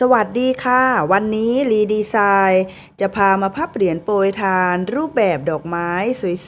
สวัสดีค่ะ วันนี้รีดีไซน์จะพามาพับเหรียญโปรยทาน รูปแบบดอกไม้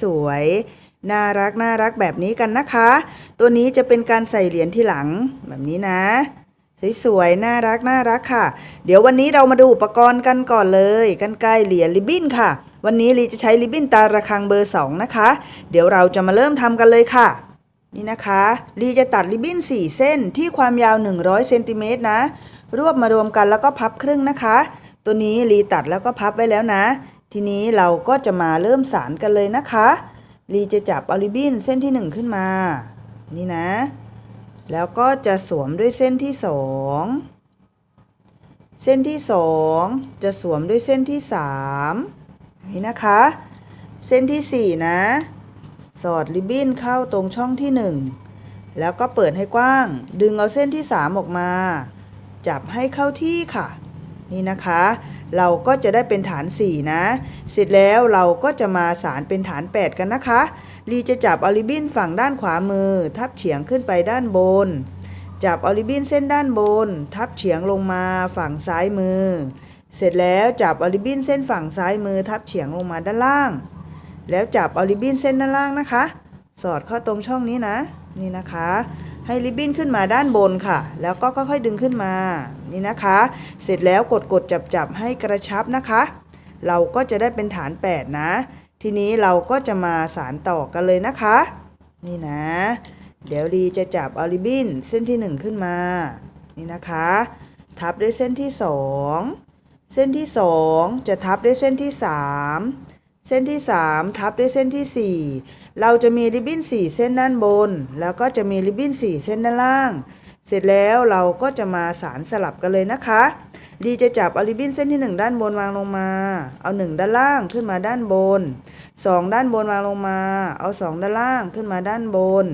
สวยๆ น่ารักน่ารักแบบนี้กันนะคะ ตัวนี้จะเป็นการใส่เหรียญที่หลังแบบนี้นะ สวยๆ น่ารักน่ารักค่ะ เดี๋ยววันนี้เรามาดูอุปกรณ์กันก่อนเลยกันไกลเหรียญริบบิ้นค่ะ วันนี้รีจะใช้ริบบิ้นตาระฆังเบอร์ 2 นะคะ เดี๋ยวเราจะมาเริ่มทำกันเลยค่ะนี่นะคะ รีจะตัดริบบิ้น 4 เส้นที่ความยาว 100เซนติเมตรนะ รวบมารวมกันแล้วก็พับครึ่งนะคะ ตัวนี้รีตัดแล้วก็พับไว้แล้วนะ ทีนี้เราก็จะมาเริ่มสารกันเลยนะคะรีจะจับอาริบินเส้นที่ 1 ขึ้นมา นี่นะ แล้วก็จะสวมด้วยเส้นที่ 2 เส้นที่ 2 จะสวมด้วยเส้นที่ 3 นี่นะคะ เส้นที่ 4 นะ สอดริบบิ้นเข้าตรงช่องที่ 1 แล้วก็เปิดให้กว้าง ดึงเอาเส้นที่ 3 ออกมา จับให้เข้าที่ค่ะ นี่นะคะ เราก็จะได้เป็นฐาน 4 นะ เสร็จแล้วเราก็จะมาสารเป็นฐาน 8 กันนะคะ ลีจะจับออริบินฝั่งด้านขวามือ ทับเฉียงขึ้นไปด้านบน จับออริบินเส้นด้านบน ทับเฉียงลงมาฝั่งซ้ายมือ เสร็จแล้วจับออริบินเส้นฝั่งซ้ายมือ ทับเฉียงลงมาด้านล่าง แล้วจับเอาริบินเส้นด้านล่างนะคะ สอดเข้าตรงช่องนี้นะ นี่นะคะ ให้ริบบิ้นขึ้นมาด้านบนค่ะ แล้วก็ค่อยๆดึงขึ้นมา นี่นะคะ เสร็จแล้วกดกดจับจับๆให้กระชับนะคะ เราก็จะได้เป็นฐาน 8 นะ ทีนี้เราก็จะมาสารต่อกันเลยนะคะ นี่นะ เดี๋ยวรีจะจับเอาริบบิ้นเส้นที่ 1 ขึ้นมา นี่นะคะ ทับด้วยเส้นที่ 2 เส้นที่ 2 จะทับด้วยเส้นที่ 3 เส้นที่ 3 ทับด้วยเส้นที่ 4 เราจะมีริบบิ้น 4 เส้นด้านบน แล้วก็จะมีริบบิ้น 4 เส้นด้านล่าง เสร็จแล้วเราก็จะมาสารสลับกันเลยนะคะ ดีจะจับเอาริบบิ้นเส้นที่ 1 ด้านบนวางลงมา เอา 1 ด้านล่างขึ้นมาด้านบน 2 ด้านบนวางลงมา เอา 2 ด้านล่างขึ้นมาด้านบน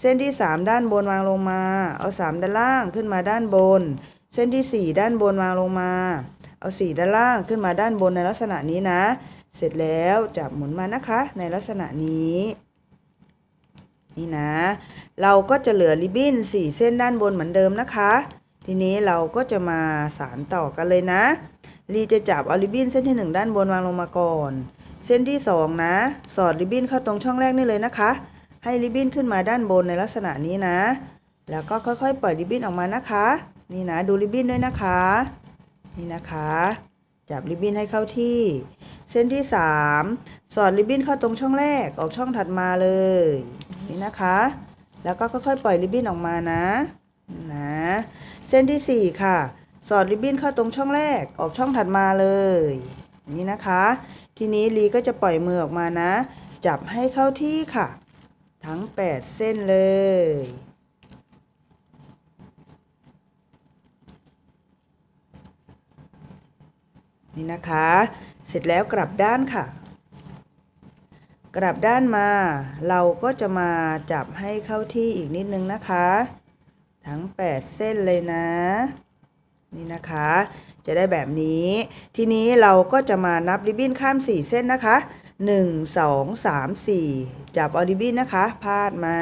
เส้นที่ 3 ด้านบนวางลงมา เอา 3 ด้านล่างขึ้นมาด้านบน เส้นที่ 4 ด้านบนวางลงมา เอา 4 ด้านล่างขึ้นมาด้านบนในลักษณะนี้นะ เสร็จแล้วจับหมุนมานะคะ ในลักษณะนี้นี่นะ เราก็จะเหลือริบบิ้น4เส้นด้านบนเหมือนเดิมนะคะ ทีนี้เราก็จะมาสารต่อกันเลยนะรีจะจับเอาริบบิ้นเส้นที่ 1 ด้านบนวางลงมาก่อน เส้นที่ 2 นะ สอดริบบิ้นเข้าตรงช่องแรกนี่เลยนะคะ ให้ริบบิ้นขึ้นมาด้านบนในลักษณะนี้นะ แล้วก็ค่อยๆปล่อยริบบิ้นออกมานะคะ นี่นะดูริบบิ้นด้วยนะคะ นี่นะคะ จับริบบิ้นให้เข้าที่ เส้นที่ 3 สอดริบบิ้นเข้าตรงช่องแรกออกช่องถัดมาเลย นี่นะคะ แล้วก็ค่อยๆปล่อยริบบิ้นออกมานะนะเส้นที่ 4 ค่ะ สอดริบบิ้นเข้าตรงช่องแรกออกช่องถัดมาเลย นี่นะคะ ทีนี้ลีก็จะปล่อยมือออกมานะ จับให้เข้าที่ค่ะ ทั้ง 8 เส้นเลย นี่นะคะ เสร็จแล้วกลับด้านค่ะ กลับด้านมา เราก็จะมาจับให้เข้าที่อีกนิดนึงนะคะ ทั้ง 8 เส้นเลยนะ นี่นะคะ จะได้แบบนี้ ทีนี้เราก็จะมานับริบบิ้นข้าม 4 เส้นนะคะ 1 2 3 4 จับเอาริบบิ้นนะคะ พาดมา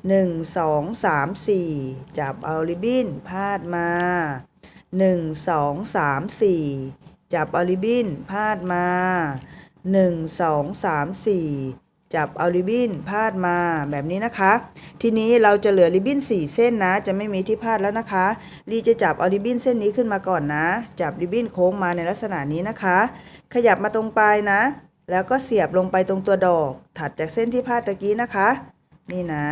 1 2 3 4จับเอาริบบิ้นพาดมา1 2 3 4 จับเอาริบบิ้นพาดมา1 2 3 4 จับเอาริบบิ้นพาดมาแบบนี้นะคะ ทีนี้เราจะเหลือริบบิ้น4 เส้นนะ จะไม่มีที่พาดแล้วนะคะลีจะจับเอาริบบิ้นเส้นนี้ขึ้นมาก่อนนะ จับริบบิ้นโค้งมาในลักษณะนี้นะคะ ขยับมาตรงปลายนะ แล้วก็เสียบลงไปตรงตัวดอก ถัดจากเส้นที่พาดตะกี้นะคะ นี่นะ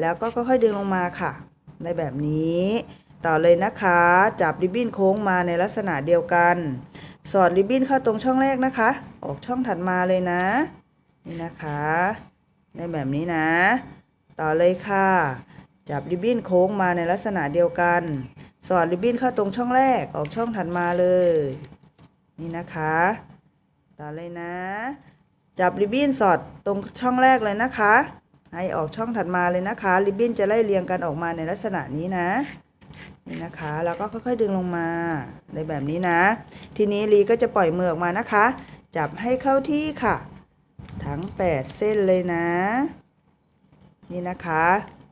แล้วก็ค่อยๆดึงลงมาค่ะ ในแบบนี้ ต่อเลยนะคะ จับริบบิ้นโค้งมาในลักษณะเดียวกัน สอดริบบิ้นเข้าตรงช่องแรกนะคะ ออกช่องถัดมาเลยนะ นี่นะคะในแบบนี้นะ ต่อเลยค่ะ จับริบบิ้นโค้งมาในลักษณะเดียวกัน สอดริบบิ้นเข้าตรงช่องแรกออกช่องถัดมาเลย นี่นะคะ ต่อเลยนะ จับริบบิ้นสอดตรงช่องแรกเลยนะคะ ให้ออกช่องถัดมาเลยนะคะ ริบบิ้นจะไล่เรียงกันออกมาในลักษณะนี้นะ นี่นะคะแล้วก็ค่อยๆดึงลงมาในแบบนี้นะ ทีนี้ลีก็จะปล่อยมือออกมานะคะ จับให้เข้าที่ค่ะ ทั้ง 8 เส้นเลยนะ นี่นะคะ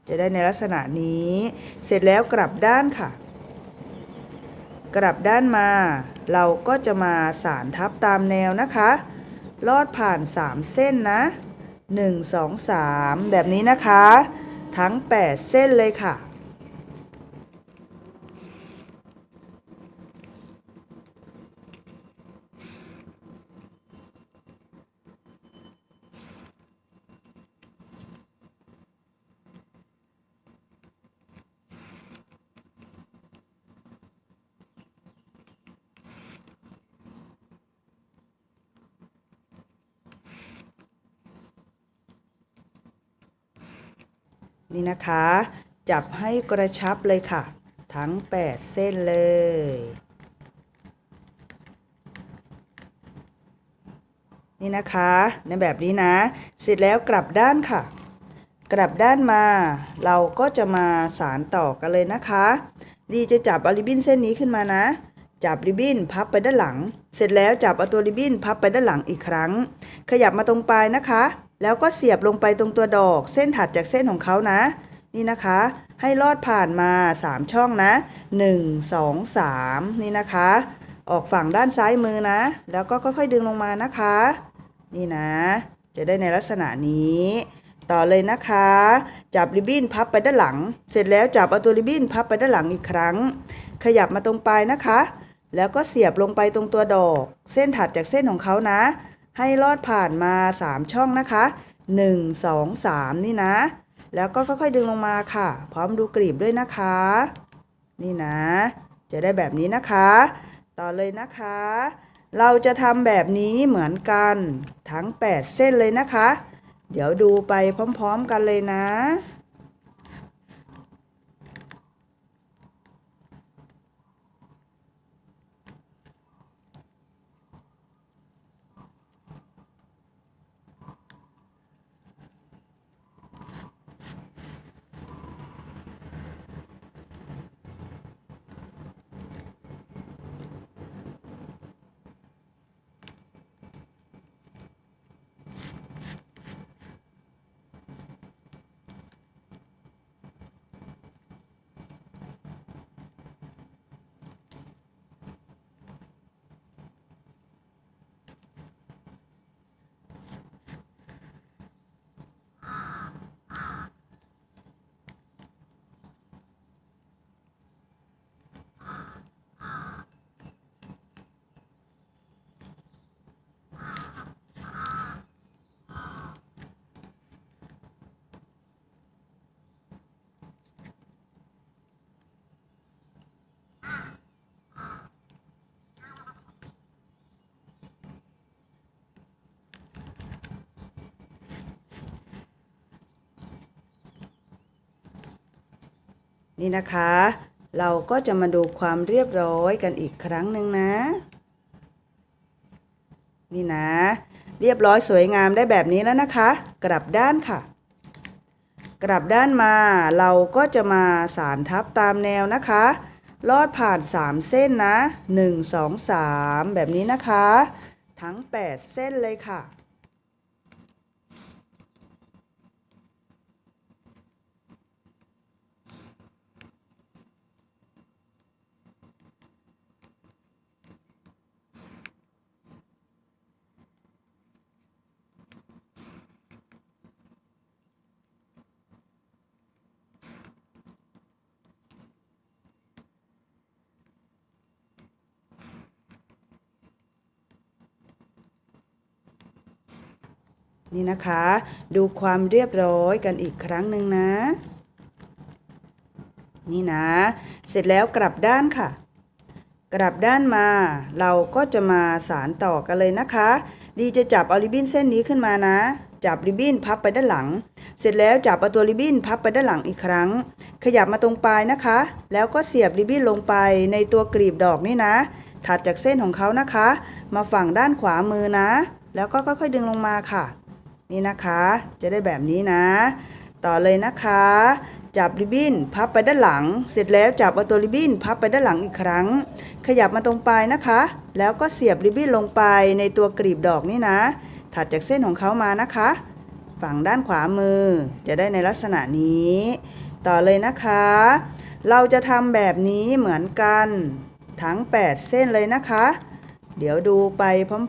จะได้ในลักษณะนี้ เสร็จแล้วกลับด้านค่ะ กลับด้านมา เราก็จะมาสารทับตามแนวนะคะ ลอดผ่าน 3 เส้นนะ 1 2 3 แบบนี้นะคะ ทั้ง 8 เส้นเลยค่ะ นี่นะคะ จับให้กระชับเลยค่ะ ทั้ง 8 เส้นเลย นี่นะคะ ในแบบนี้นะ เสร็จแล้วกลับด้านค่ะ กลับด้านมา เราก็จะมาสารต่อกันเลยนะคะ ดีจะจับอาริบินเส้นนี้ขึ้นมานะ จับริบบิ้นพับไปด้านหลัง เสร็จแล้วจับเอาตัวริบบิ้นพับไปด้านหลังอีกครั้ง ขยับมาตรงปลายนะคะ แล้วก็เสียบลงไปตรงตัวดอก เส้นถัดจากเส้นของเขานะ นี่นะคะ ให้ลอดผ่านมา 3 ช่องนะ 1 2 3 นี่นะคะ ออกฝั่งด้านซ้ายมือนะ แล้วก็ค่อยๆดึงลงมานะคะ นี่นะ จะได้ในลักษณะนี้ต่อเลยนะคะ จับริบบิ้นพับไปด้านหลัง เสร็จแล้วจับเอาตัวริบบิ้นพับไปด้านหลังอีกครั้ง ขยับมาตรงปลายนะคะ แล้วก็เสียบลงไปตรงตัวดอก เส้นถัดจากเส้นของเขานะ ให้ลอดผ่านมา 3 ช่องนะคะ 1 2 3 นี่นะ แล้วก็ค่อยๆดึงลงมาค่ะ พร้อมดูกลีบด้วยนะคะ นี่นะ จะได้แบบนี้นะคะ ต่อเลยนะคะ เราจะทำแบบนี้เหมือนกันทั้ง 8 เส้นเลยนะคะ เดี๋ยวดูไปพร้อม ๆ กันเลยนะ นี่นะคะ เราก็จะมาดูความเรียบร้อยกันอีกครั้งหนึ่งนะ นี่นะ เรียบร้อยสวยงามได้แบบนี้แล้วนะคะ กลับด้านค่ะ กลับด้านมาเราก็จะมาสารทับตามแนวนะคะ ลอดผ่าน 3 เส้นนะ 1 2 3 แบบนี้นะคะ ทั้ง 8 เส้นเลยค่ะ นี่นะคะ ดูความเรียบร้อยกันอีกครั้งหนึ่งนะ นี่นะ เสร็จแล้วกลับด้านค่ะ กลับด้านมา เราก็จะมาสารต่อกันเลยนะคะ ดีจะจับเอาริบบิ้นเส้นนี้ขึ้นมานะ จับริบบิ้นพับไปด้านหลัง เสร็จแล้วจับเอาตัวริบบิ้นพับไปด้านหลังอีกครั้ง ขยับมาตรงปลายนะคะ แล้วก็เสียบริบบิ้นลงไปในตัวกลีบดอกนี่นะ ถัดจากเส้นของเขานะคะ มาฝั่งด้านขวามือนะ แล้วก็ค่อยๆดึงลงมาค่ะ นี่นะคะ จะได้แบบนี้นะ ต่อเลยนะคะ จับริบบิ้นพับไปด้านหลัง เสร็จแล้วจับเอาตัวริบบิ้นพับไปด้านหลังอีกครั้ง ขยับมาตรงปลายนะคะ แล้วก็เสียบริบบิ้นลงไปในตัวกลีบดอกนี่นะ ถัดจากเส้นของเขามานะคะ ฝั่งด้านขวามือ จะได้ในลักษณะนี้ ต่อเลยนะคะ เราจะทำแบบนี้เหมือนกันทั้ง 8 เส้นเลยนะคะ เดี๋ยวดูไป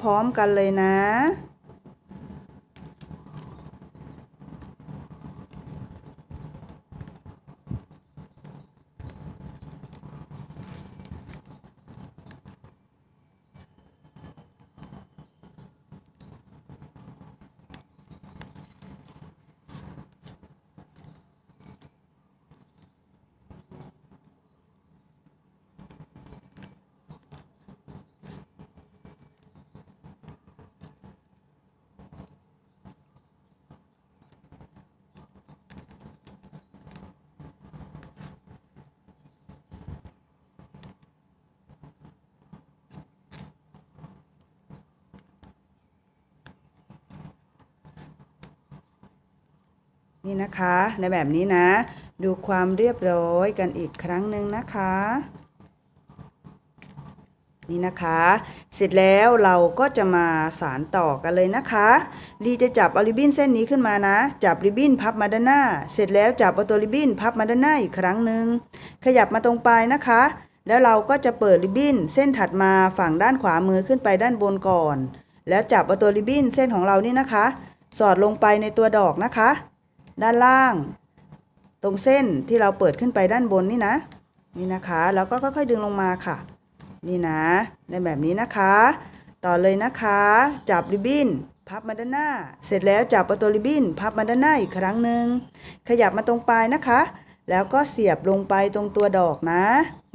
พร้อมๆกันเลยนะ นี่นะคะ ในแบบนี้นะ ดูความเรียบร้อยกันอีกครั้งหนึ่งนะคะ นี่นะคะ เสร็จแล้วเราก็จะมาสารต่อกันเลยนะคะลีจะจับเอาริบบิ้นเส้นนี้ขึ้นมานะ จับริบบิ้นพับมาด้านหน้า เสร็จแล้วจับเอาตัวริบบิ้นพับมาด้านหน้าอีกครั้งหนึ่งขยับมาตรงปลายนะคะแล้วเราก็จะเปิดริบบิ้นเส้นถัดมาฝั่งด้านขวามือขึ้นไปด้านบนก่อน แล้วจับเอาตัวริบบิ้นเส้นของเรานี่นะคะ สอดลงไปในตัวดอกนะคะ ด้านล่าง ตรงเส้นที่เราเปิดขึ้นไปด้านบนนี่นะ นี่นะคะแล้วก็ค่อยๆดึงลงมาค่ะ นี่นะในแบบนี้นะคะ ต่อเลยนะคะ จับริบบิ้นพับมาด้านหน้า เสร็จแล้วจับเอาตัวริบบิ้นพับมาด้านหน้าอีกครั้งหนึ่งขยับมาตรงปลายนะคะ แล้วก็เสียบลงไปตรงตัวดอกนะ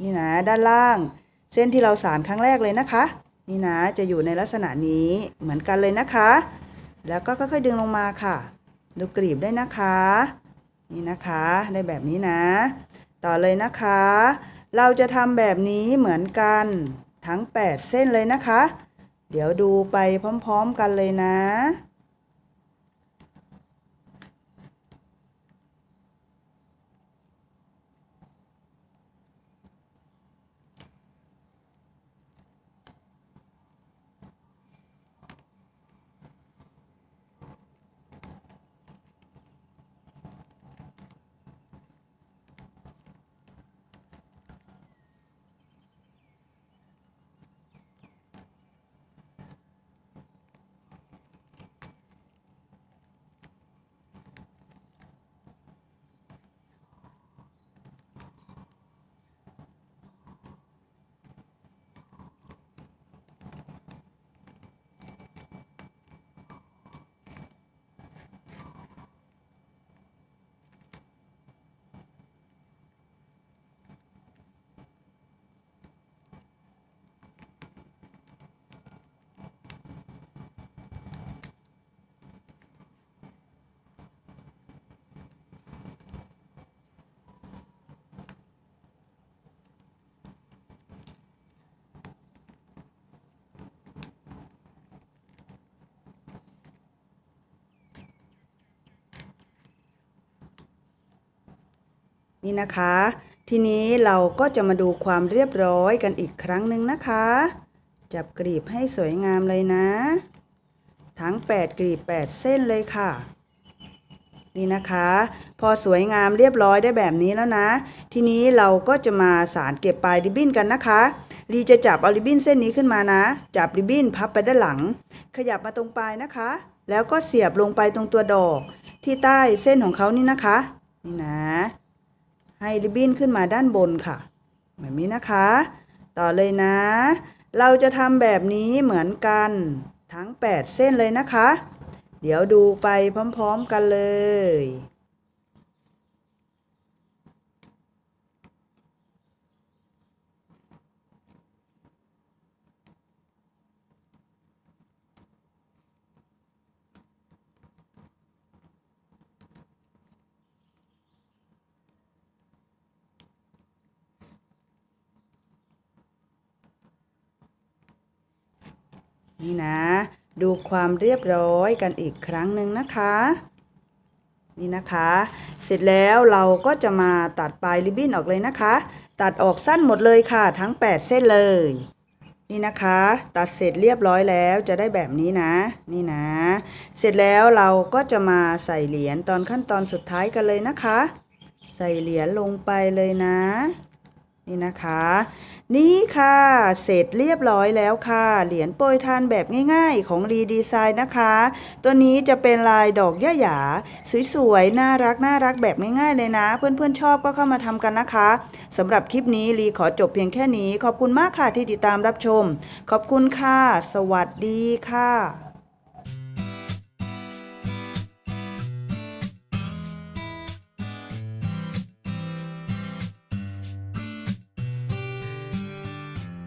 นี่นะด้านล่าง เส้นที่เราสานครั้งแรกเลยนะคะ นี่นะจะอยู่ในลักษณะนี้เหมือนกันเลยนะคะ แล้วก็ค่อยๆดึงลงมาค่ะ ดูกรีบได้นะคะ นี่นะคะได้แบบนี้นะ ต่อเลยนะคะ เราจะทำแบบนี้เหมือนกันทั้ง 8 เส้นเลยนะคะ เดี๋ยวดูไปพร้อม ๆ กันเลยนะ นี่นะคะ ทีนี้เราก็จะมาดูความเรียบร้อยกันอีกครั้งหนึ่งนะคะ จับกรีบให้สวยงามเลยนะ ทั้ง 8 กรีบ 8 เส้นเลยค่ะ นี่นะคะ พอสวยงามเรียบร้อยได้แบบนี้แล้วนะ ทีนี้เราก็จะมาสารเก็บปลายริบบิ้นกันนะคะลีจะจับเอาริบบิ้นเส้นนี้ขึ้นมานะ จับริบบิ้นพับไปด้านหลัง ขยับมาตรงปลายนะคะ แล้วก็เสียบลงไปตรงตัวดอก ที่ใต้เส้นของเขานี่นะคะ นี่นะ ให้ริบบิ้นขึ้นมาด้านบนค่ะ แบบนี้นะคะ ต่อเลยนะ เราจะทำแบบนี้เหมือนกันทั้ง 8 เส้นเลยนะคะ เดี๋ยวดูไปพร้อม ๆ กันเลย นี่นะ ดูความเรียบร้อยกันอีกครั้งหนึ่งนะคะ นี่นะคะ เสร็จแล้วเราก็จะมาตัดปลายริบบิ้นออกเลยนะคะ ตัดออกสั้นหมดเลยค่ะ ทั้ง 8 เส้นเลย นี่นะคะ ตัดเสร็จเรียบร้อยแล้วจะได้แบบนี้นะ นี่นะ เสร็จแล้วเราก็จะมาใส่เหรียญตอนขั้นตอนสุดท้ายกันเลยนะคะ ใส่เหรียญลงไปเลยนะ นี่นะคะ นี่ค่ะ เสร็จเรียบร้อยแล้วค่ะ เหรียญโปรยทานแบบง่ายๆ ของรีดีไซน์นะคะ ตัวนี้จะเป็นลายดอกย่าหยา สวยๆ น่ารักน่ารักแบบง่ายๆเลยนะ เพื่อนๆชอบก็เข้ามาทำกันนะคะสำหรับคลิปนี้รีขอจบเพียงแค่นี้ ขอบคุณมากค่ะที่ติดตามรับชม ขอบคุณค่ะ สวัสดีค่ะ